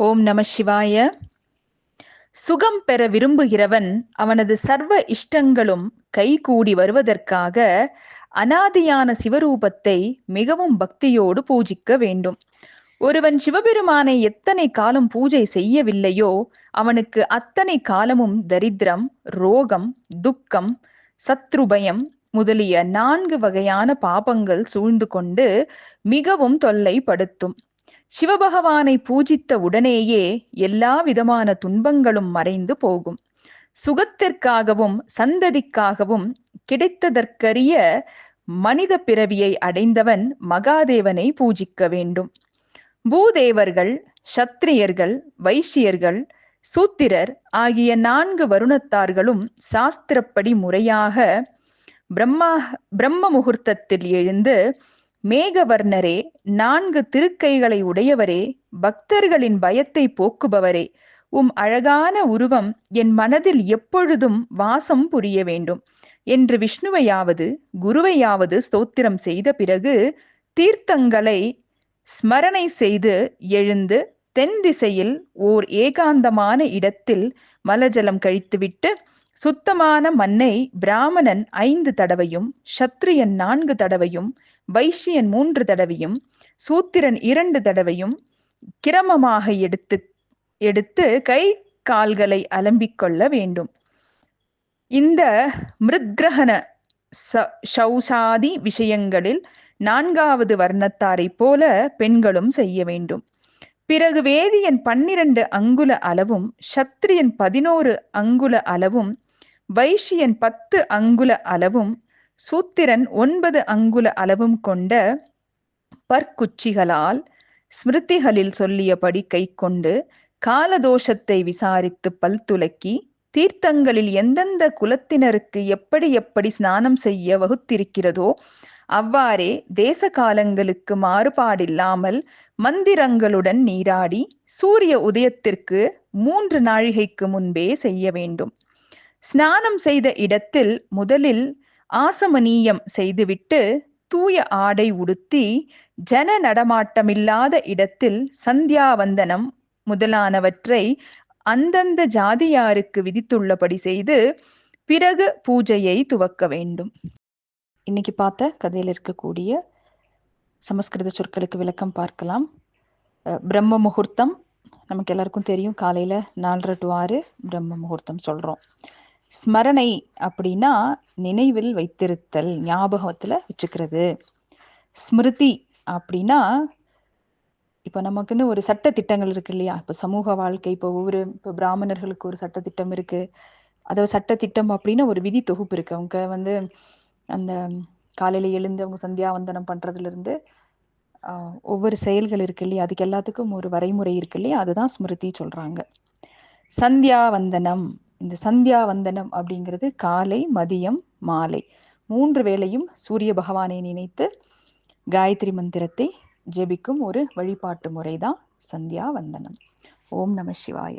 ஓம் நம சிவாய. சுகம் பெற விரும்புகிறவன் அவனது சர்வ இஷ்டங்களும் கைகூடி வருவதற்காக அனாதியான சிவரூபத்தை மிகவும் பக்தியோடு பூஜிக்க வேண்டும். ஒருவன் சிவபெருமானை எத்தனை காலம் பூஜை செய்யவில்லையோ அவனுக்கு அத்தனை காலமும் தரித்திரம் ரோகம் துக்கம் சத்ருபயம் முதலிய நான்கு வகையான பாபங்கள் சூழ்ந்து கொண்டு மிகவும் தொல்லைப்படுத்தும். சிவபகவானை பூஜித்த உடனேயே எல்லா விதமான துன்பங்களும் மறைந்து போகும். சுகத்திற்காகவும் சந்ததிக்காகவும் கிடைத்ததற்கரிய மனித பிறவியை அடைந்தவன் மகாதேவனை பூஜிக்க வேண்டும். பூதேவர்கள் சத்திரியர்கள் வைசியர்கள் சூத்திரர் ஆகிய நான்கு வருணத்தார்களும் சாஸ்திரப்படி முறையாக பிரம்மா பிரம்ம முகூர்த்தத்தில் எழுந்து மேகவர்ணரே நான்கு திருக்கைகளை உடையவரே பக்தர்களின் பயத்தை போக்குபவரே. உம் அழகான உருவம் என் மனதில் எப்பொழுதும் வாசம் புரிய வேண்டும். என்று விஷ்ணுவையாவது குருவையாவது ஸ்தோத்திரம் செய்த பிறகு தீர்த்தங்களை ஸ்மரணை செய்து எழுந்து தென் திசையில் ஓர் ஏகாந்தமான இடத்தில் மலஜலம் கழித்துவிட்டு சுத்தமான மண்ணை பிராமணன் ஐந்து தடவையும் சத்ரியன் நான்கு தடவையும் வைஷ்யன் மூன்று தடவையும் சூத்திரன் இரண்டு தடவையும் கிரமமாக எடுத்து எடுத்து கை கால்களை அலம்பிக்கொள்ள வேண்டும். இந்த மிருத்கிரகண சௌசாதி விஷயங்களில் நான்காவது வர்ணத்தாரை போல பெண்களும் செய்ய வேண்டும். பிறகு வேதியன் பன்னிரண்டு அங்குல அளவும் சத்திரியன் பதினோரு அங்குல அளவும் வைஷ்யன் பத்து அங்குல அளவும் சூத்திரன் ஒன்பது அங்குல அளவும் கொண்ட பற்குச்சிகளால் ஸ்மிருதிகளில் சொல்லியபடி கை கொண்டு காலதோஷத்தை விசாரித்து பல் துலக்கி தீர்த்தங்களில் எந்தெந்த குலத்தினருக்கு எப்படி எப்படி ஸ்நானம் செய்ய வகுத்திருக்கிறதோ அவ்வாறே தேச காலங்களுக்கு மாறுபாடில்லாமல் மந்திரங்களுடன் நீராடி சூரிய உதயத்திற்கு மூன்று நாழிகைக்கு முன்பே செய்ய வேண்டும். ஸ்நானம் செய்த இடத்தில் முதலில் ஆசமனீயம் செய்துவிட்டு தூய ஆடை உடுத்தி ஜன நடமாட்டமில்லாத இடத்தில் சந்தியாவந்தனம் முதலானவற்றை அந்தந்த ஜாதியாருக்கு விதித்துள்ளபடி செய்து பிறகு பூஜையை துவக்க வேண்டும். இன்னைக்கு பார்த்த கதையில் இருக்கக்கூடிய சமஸ்கிருத சொற்களுக்கு விளக்கம் பார்க்கலாம். பிரம்ம முகூர்த்தம். நமக்கு எல்லாருக்கும் தெரியும் காலையில நாலரை டு ஆறு பிரம்ம முகூர்த்தம் சொல்றோம். ஸ்மரணை அப்படின்னா நினைவில் வைத்திருத்தல் ஞாபகத்துல வச்சுக்கிறது. ஸ்மிருதி அப்படின்னா இப்ப நமக்குன்னு ஒரு சட்ட திட்டங்கள் இருக்கு இல்லையா? இப்ப சமூக வாழ்க்கை இப்போ ஒவ்வொரு இப்போ பிராமணர்களுக்கு ஒரு சட்ட திட்டம் இருக்கு. அதாவது சட்ட திட்டம் அப்படின்னு ஒரு விதி தொகுப்பு இருக்கு. அவங்க வந்து அந்த காலையில எழுந்து அவங்க சந்தியாவந்தனம் பண்றதுல இருந்து ஒவ்வொரு செயல்கள் இருக்கு இல்லையா? அதுக்கு எல்லாத்துக்கும் ஒரு வரைமுறை இருக்கு இல்லையா? அதுதான் ஸ்மிருதி சொல்றாங்க. சந்தியாவந்தனம் இந்த சந்தியா வந்தனம் அப்படிங்கிறது காலை மதியம் மாலை. மூன்று வேளையும் சூரிய பகவானை நினைத்து காயத்ரி மந்திரத்தை ஜெபிக்கும் ஒரு வழிபாட்டு முறைதான் சந்தியா வந்தனம். ஓம் நம சிவாய.